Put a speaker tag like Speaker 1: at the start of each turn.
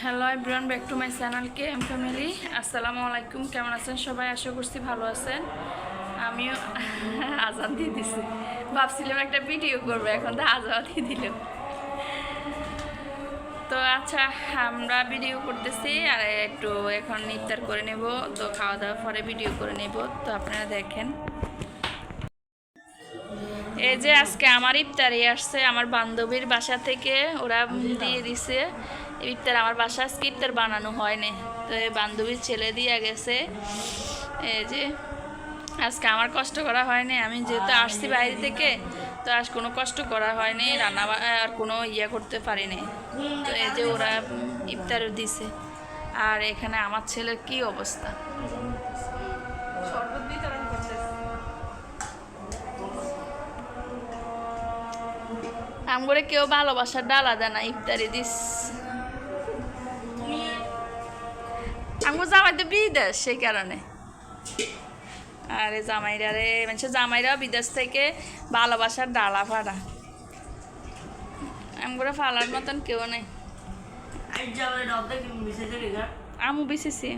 Speaker 1: Hello everyone back to my channel K M family আসসালামু আলাইকুম কেমন আছেন সবাই? আশা করছি ভালো আছেন। আমিও আজান দিয়ে দিছি। ভাবছিলাম একটা ভিডিও করব, এখন তো আজান দিয়ে দিল। তো আচ্ছা আমরা ভিডিও করতেছি আর একটু এখন ইফতার করে নেব। তো খাওয়া দাওয়ার পরে ভিডিও করে নেব। তো আপনারা দেখেন। এই যে আজকে আমার ইফতারি আসছে, আমার বান্ধবীর বাসা থেকে ওরা দিয়ে দিছে। ইফতার আমার বাসা, আজকে ইফতার বানানো হয়নি। তো বান্ধবীর ছেলে দিয়ে গেছে। এই যে আজকে আমার কষ্ট করা হয়নি, আমি যেহেতু আসছি বাইরে থেকে, তো আজ কোনো কষ্ট করা হয়নি, রান্না আর কোনো ইয়ে করতে পারিনি। তো এই যে ওরা ইফতার দিছে। আর এখানে আমার ছেলের কি অবস্থা? আমগরে কেউ ভালোবাসার ডালা দেয় না ইফতারি দিস। আমগো জামাই তো বিদেশ সেই কারণে। আরে জামাইরা রে মানে জামাইরা বিদেশ থেকে ভালোবাসার ডালা ফাড়া আমগরে ফালার মতন কেউ নেই। আমু বিসিসি